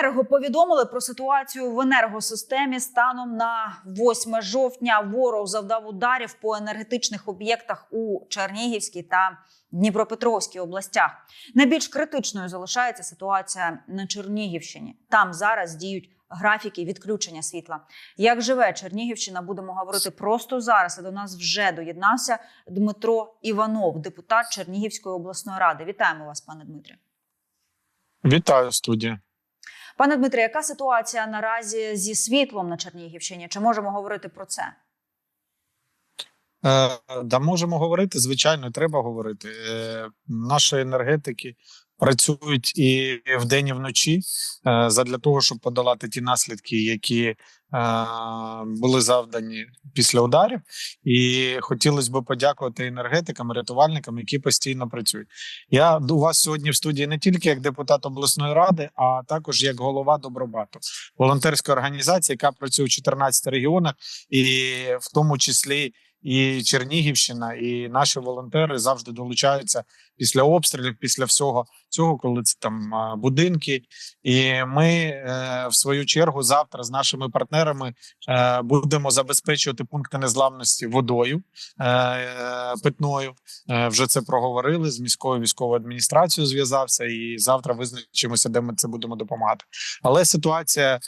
Обленерго повідомили про ситуацію в енергосистемі. Станом на 8 жовтня ворог завдав ударів по енергетичних об'єктах у Чернігівській та Дніпропетровській областях. Найбільш критичною залишається ситуація на Чернігівщині. Там зараз діють графіки відключення світла. Як живе Чернігівщина, будемо говорити просто зараз. І до нас вже доєднався Дмитро Іванов, депутат Чернігівської обласної ради. Вітаємо вас, пане Дмитрі. Вітаю студія. Пане Дмитре, яка ситуація наразі зі світлом на Чернігівщині? Чи можемо говорити про це? Е, да, можемо говорити. Звичайно, треба говорити. Е, наші енергетики працюють і вдень, і вночі е, задля того, щоб подолати ті наслідки, які е, були завдані після ударів. І хотілося б подякувати енергетикам, рятувальникам, які постійно працюють. Я у вас сьогодні в студії не тільки як депутат обласної ради, а також як голова Добробату, волонтерської організації, яка працює в 14 регіонах, і в тому числі. І Чернігівщина, і наші волонтери завжди долучаються після обстрілів, після всього цього, коли це там будинки. І ми е, в свою чергу завтра з нашими партнерами е, будемо забезпечувати пункти незламності водою е, питною. Вже це проговорили з міською військовою адміністрацією. Зв'язався, і завтра визначимося, де ми це будемо допомагати. Але ситуація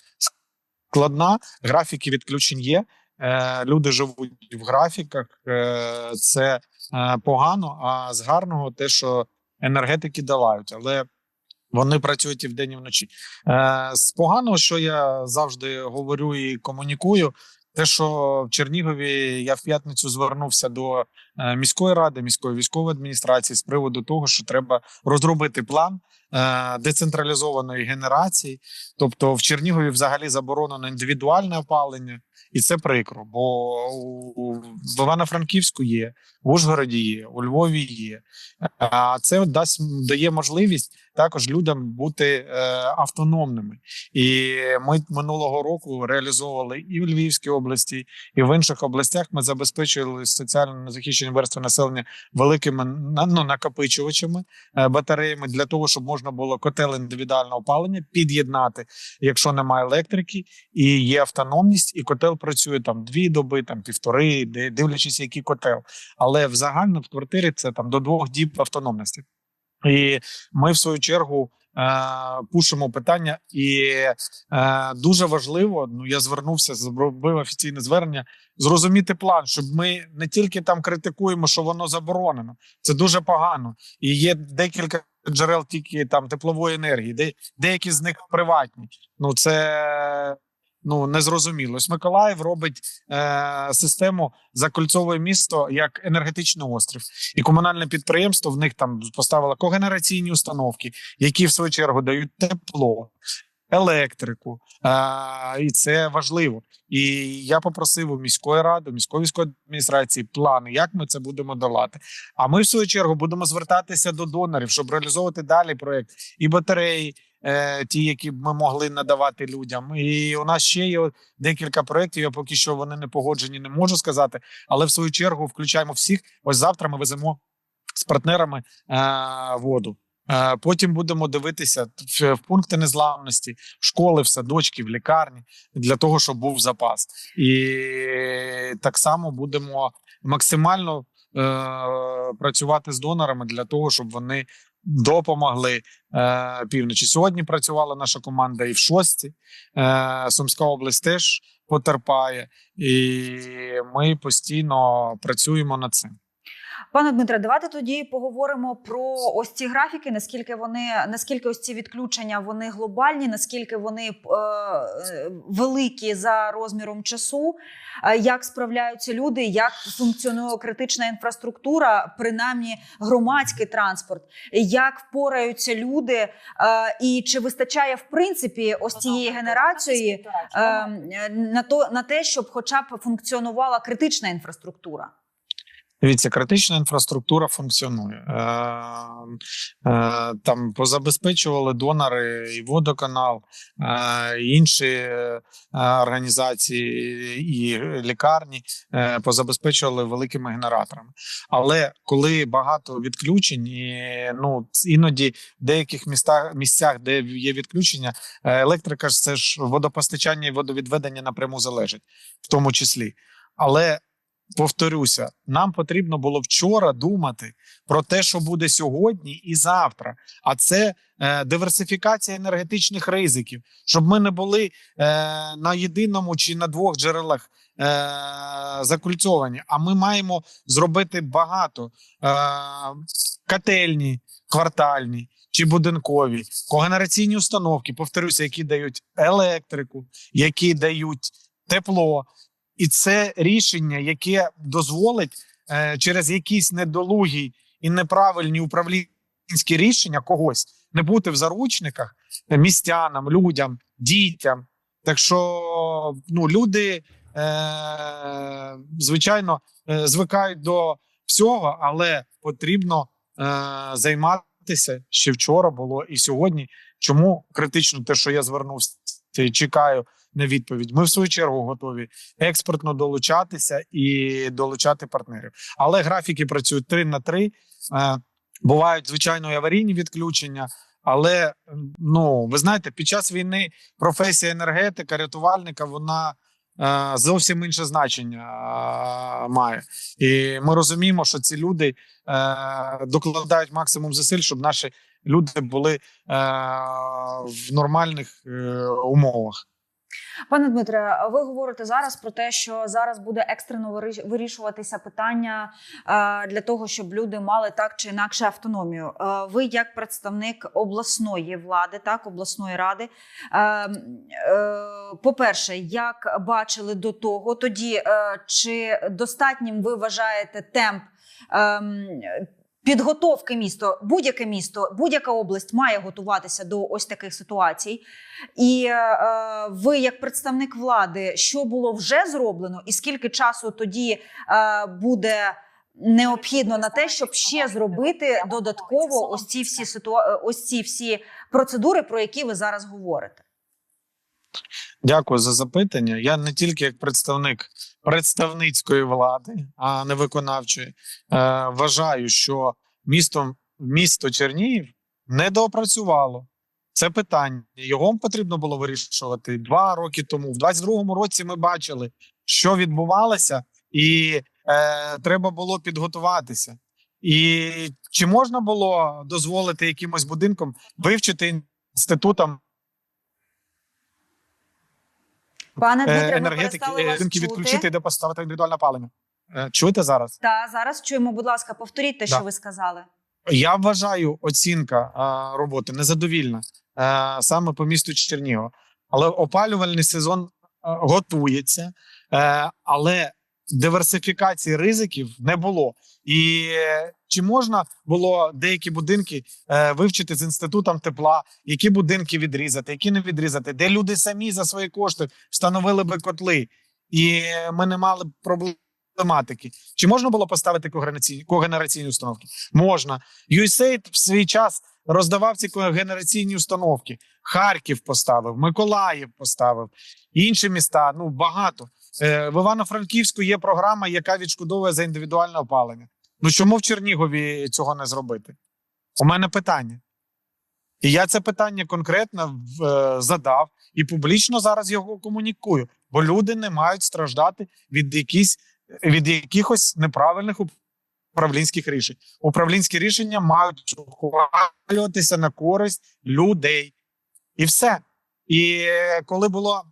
складна, графіки відключень є. Е, Люди живуть в графіках, е, це е, погано. А з гарного те, що енергетики долають, але вони працюють і вдень, і вночі. З поганого, що я завжди говорю і комунікую, те, що в Чернігові я в п'ятницю звернувся до міської ради, міської військової адміністрації з приводу того, що треба розробити план децентралізованої генерації. Тобто в Чернігові взагалі заборонено індивідуальне опалення. І це прикро, бо в Івано-Франківську є, в Ужгороді є, у Львові є. А це дасть дає можливість також людям бути е, автономними. І ми минулого року реалізовували і в Львівській області, і в інших областях. Ми забезпечили соціально незахищені верстви населення великими ну, накопичувачами, е, батареями для того, щоб можна було котел індивідуального опалення під'єднати, якщо немає електрики, і є автономність, і котел працює там дві доби, там півтори, дивлячись, який котел. Але в загально в квартирі це там до двох діб автономності. І ми в свою чергу. е, Пушимо питання, і е, дуже важливо. Ну я звернувся, зробив офіційне звернення. Зрозуміти план, щоб ми не тільки там критикуємо, що воно заборонено. Це дуже погано. І є декілька джерел тільки там теплової енергії, де деякі з них приватні. Ну це ну незрозуміло. Ось Миколаїв робить е, систему закольцовує місто як енергетичний острів, і комунальне підприємство в них там поставило когенераційні установки, які в свою чергу дають тепло. Електрику, а, і це важливо. І я попросив у міської ради, міської військової адміністрації плани, як ми це будемо долати. А ми в свою чергу будемо звертатися до донорів, щоб реалізовувати далі проект і батареї, е, ті, які б ми могли надавати людям. І у нас ще є декілька проєктів. Я поки що вони не погоджені, не можу сказати. Але в свою чергу включаємо всіх. Ось завтра ми веземо з партнерами е, воду. Е, Потім будемо дивитися в, пункти незламності, в школи, в садочки, в лікарні для того, щоб був запас. І так само будемо максимально е, працювати з донорами для того, щоб вони допомогли е, півночі. Сьогодні працювала наша команда і в шості. Е, Сумська область теж потерпає, і ми постійно працюємо над цим. Пане Дмитре, давайте тоді поговоримо про ось ці графіки. Наскільки вони наскільки ось ці відключення вони глобальні, наскільки вони е, великі за розміром часу, е, як справляються люди, як функціонує критична інфраструктура, принаймні громадський транспорт, як впораються люди, е, і чи вистачає в принципі ось цієї генерації е, на то на те, щоб, хоча б функціонувала критична інфраструктура. Дивіться, критична інфраструктура функціонує. Е, е, там позабезпечували донори і водоканал, е, інші е, організації і лікарні е, позабезпечували великими генераторами. Але коли багато відключень, і, ну іноді в деяких містах місцях, де є відключення, е, електрика ж це ж водопостачання і водовідведення напряму залежить, в тому числі. Але повторюся, нам потрібно було вчора думати про те, що буде сьогодні і завтра. А це е, диверсифікація енергетичних ризиків, щоб ми не були е, на єдиному чи на двох джерелах е, закульцовані. А ми маємо зробити багато е, котельні, квартальні. Чи будинкові когенераційні установки, повторюся, які дають електрику, які дають тепло, і це рішення, яке дозволить е, через якісь недолугі і неправильні управлінські рішення когось не бути в заручниках містянам, людям, дітям. Так що ну, люди, е, звичайно, е, звикають до всього, але потрібно е, займатися ще вчора було і сьогодні. Чому критично те, що я звернувся, чекаю на відповідь. Ми в свою чергу готові експортно долучатися і долучати партнерів. Але графіки працюють 3 на 3. Е, Бувають звичайно і аварійні відключення. Але ну ви знаєте, під час війни професія енергетика, рятувальника, вона е, зовсім інше значення е, має. І ми розуміємо, що ці люди е, докладають максимум зусиль, щоб наші люди були е, в нормальних е, умовах. Пане Дмитре, ви говорите зараз про те, що зараз буде екстрено виріш- вирішуватися питання е, для того, щоб люди мали так чи інакше автономію. Е, ви, як представник обласної влади, так обласної ради, е, е, по-перше, як бачили до того, тоді чи достатнім ви вважаєте темп? Підготовки місто, будь-яке місто, будь-яка область має готуватися до ось таких ситуацій. І е, ви, як представник влади, що було вже зроблено, і скільки часу тоді е, буде необхідно на те, щоб ще зробити додатково ось ці всі ситуа... ось ці всі процедури, про які ви зараз говорите? Дякую за запитання. Я не тільки як представник представницької влади, а не виконавчої, е, вважаю, що місто, місто Чернігів не доопрацювало це питання. Його потрібно було вирішувати два роки тому. В 22-му році ми бачили, що відбувалося, і е, треба було підготуватися. І чи можна було дозволити якимось будинкам вивчити інститутам Пане е, Дмитре, енергетики перестали е, відключити, де поставити індивідуальне опалення? Е, Чуєте зараз? Та зараз чуємо, будь ласка, повторіть те, Да. що ви сказали. Я вважаю, оцінка а, роботи незадовільна а, саме по місту Чернігова. Але опалювальний сезон а, готується, а, але диверсифікації ризиків не було. І е, чи можна було деякі будинки е, вивчити з інститутом тепла, які будинки відрізати, які не відрізати, де люди самі за свої кошти встановили би котли, і ми не мали б проблематики. Чи можна було поставити когенераційні, когенераційні установки? Можна. USAID в свій час роздавав ці когенераційні установки. Харків поставив, Миколаїв поставив, інші міста. Ну багато. Е, В Івано-Франківську є програма, яка відшкодовує за індивідуальне опалення. Ну чому в Чернігові цього не зробити? У мене питання. І я це питання конкретно е, задав і публічно зараз його комунікую, бо люди не мають страждати від якісь якихось неправильних управлінських рішень. Управлінські рішення мають ухвалюватися на користь людей, і все. І е, коли було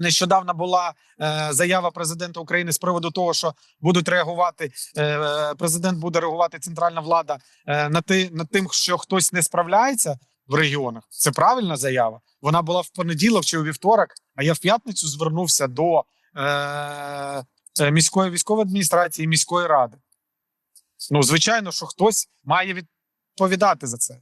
нещодавно була е, заява президента України з приводу того, що будуть реагувати, е, президент буде реагувати центральна влада е, на ти над тим, що хтось не справляється в регіонах. Це правильна заява. Вона була в понеділок чи у вівторок. А я в п'ятницю звернувся до е, е, міської військової адміністрації, міської ради. Ну, звичайно, що хтось має відповідати за це.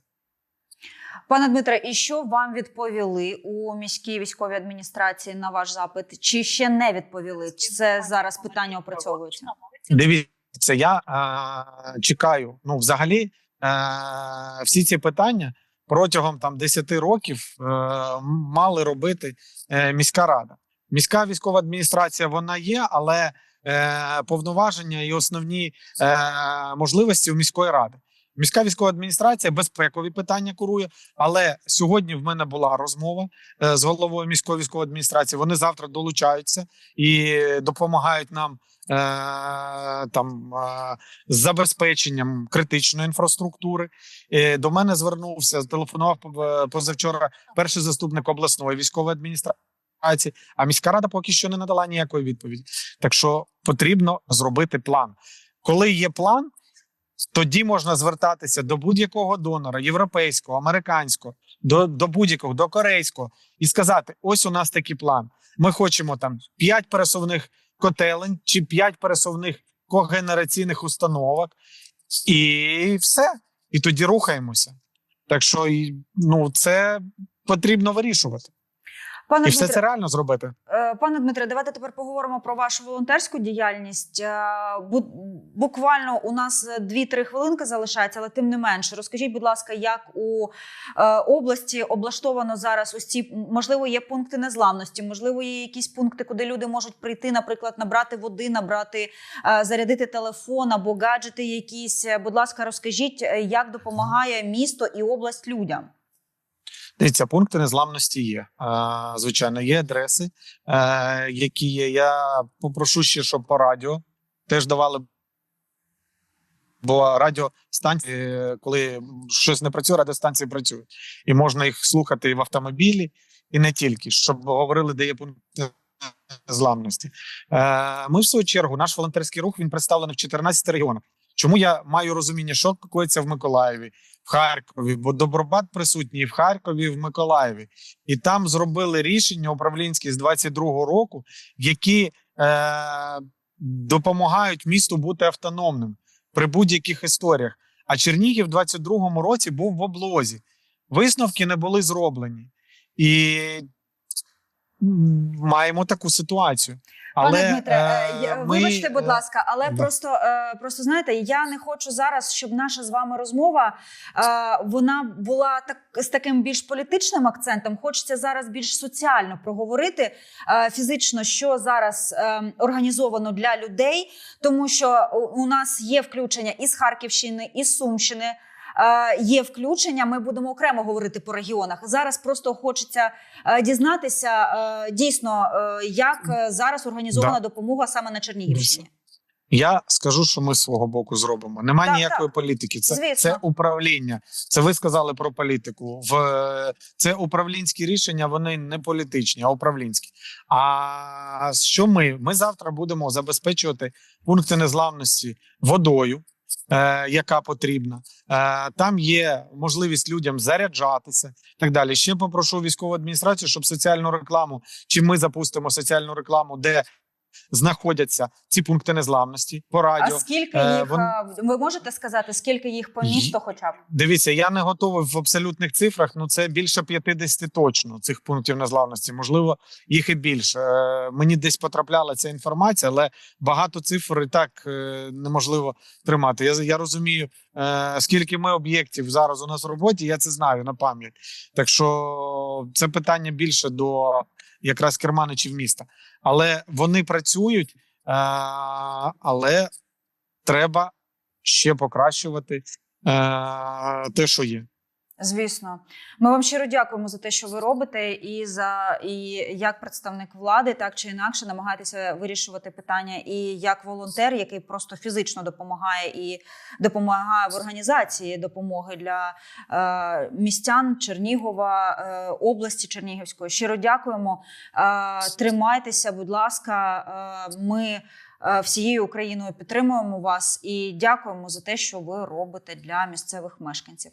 Пане Дмитре, і що вам відповіли у міській військовій адміністрації на ваш запит? Чи ще не відповіли? Чи це зараз питання опрацьовується? Дивіться, я е, чекаю. Ну, взагалі, е, всі ці питання протягом там 10 років е, мали робити е, міська рада. Міська військова адміністрація вона є, але е, повноваження і основні е, можливості у міської ради. Міська військова адміністрація безпекові питання курує. Але сьогодні в мене була розмова е, з головою міської військової адміністрації. Вони завтра долучаються і допомагають нам е, там е, з забезпеченням критичної інфраструктури. Е, До мене звернувся, зателефонував позавчора перший заступник обласної військової адміністрації. А міська рада поки що не надала ніякої відповіді. Так що потрібно зробити план. Коли є план, тоді можна звертатися до будь-якого донора, європейського, американського, до, до будь-якого, до корейського, і сказати: ось у нас такий план. Ми хочемо там 5 пересувних котелень чи 5 пересувних когенераційних установок, і все. І тоді рухаємося. Так що ну, це потрібно вирішувати. Пане І все Дмитре, це реально зробити. Е, Пане Дмитре, давайте тепер поговоримо про вашу волонтерську діяльність. Е, бу- Буквально у нас 2-3 хвилинки залишається, але тим не менше, розкажіть, будь ласка, як у е, області облаштовано зараз ось ці можливо є пункти незламності, можливо, є якісь пункти, куди люди можуть прийти, наприклад, набрати води, набрати е, зарядити телефон або гаджети якісь. Е, Будь ласка, розкажіть, е, як допомагає місто і область людям. Дивіться, пункти незламності є. Е, звичайно, є адреси, е, які є. Я попрошу ще, щоб по радіо теж давали. Бо радіостанції, коли щось не працює, радіостанції працюють. І можна їх слухати і в автомобілі, і не тільки, щоб говорили, де є пункти незламності. Е, ми, в свою чергу, наш волонтерський рух він представлений в 14 регіонах. Чому я маю розуміння, що коїться в Миколаєві, в Харкові, бо Добробат присутній в Харкові, в Миколаєві, і там зробили рішення управлінські з 22-го року, які е, допомагають місту бути автономним при будь-яких історіях. А Чернігів в 22-му році був в облозі. Висновки не були зроблені. І маємо таку ситуацію. Але, Пане Дмитре, е, е, ми, вибачте, будь е, ласка, але да. просто, е, просто знаєте, я не хочу зараз, щоб наша з вами розмова е, вона була так з таким більш політичним акцентом. Хочеться зараз більш соціально проговорити е, фізично, що зараз е, організовано для людей, тому що у- у нас є включення із Харківщини, із Сумщини. Е, Є включення, ми будемо окремо говорити по регіонах. Зараз просто хочеться е, дізнатися е, дійсно, як зараз організована Да. допомога саме на Чернігівщині. Я скажу, що ми з свого боку зробимо. Немає Так, ніякої політики. Це, Звісно. це управління. Це ви сказали про політику. В це управлінські рішення. Вони не політичні, а управлінські. А що ми? Ми завтра будемо забезпечувати пункти незламності водою. Е, яка потрібна, е, там є можливість людям заряджатися і так далі. Ще попрошу військову адміністрацію, щоб соціальну рекламу, чи ми запустимо соціальну рекламу, де знаходяться ці пункти незламності по радіо. А скільки Е, їх вон- ви можете сказати, скільки їх по місту, хоча б Дивіться, я не готовий в абсолютних цифрах. Ну це більше 50 точно цих пунктів незламності. Можливо, їх і більше. Е, Мені десь потрапляла ця інформація, але багато цифр і так е, неможливо тримати. Я я розумію, е, скільки ми об'єктів зараз у нас в роботі. Я це знаю на пам'ять. Так що це питання більше до якраз керманичів міста. Але вони працюють, е, але треба ще покращувати е, те, що є. Звісно, ми вам щиро дякуємо за те, що ви робите, і за і як представник влади, так чи інакше намагаєтеся вирішувати питання, і як волонтер, який просто фізично допомагає і допомагає в організації допомоги для е, містян Чернігова, е, області Чернігівської. Щиро дякуємо. Е, тримайтеся, будь ласка. Е, ми е, всією Україною підтримуємо вас і дякуємо за те, що ви робите для місцевих мешканців.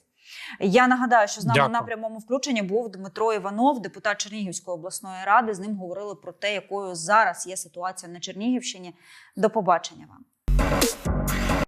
Я нагадаю, що з нами Дякую. на прямому включенні був Дмитро Іванов, депутат Чернігівської обласної ради. З ним говорили про те, якою зараз є ситуація на Чернігівщині. До побачення вам.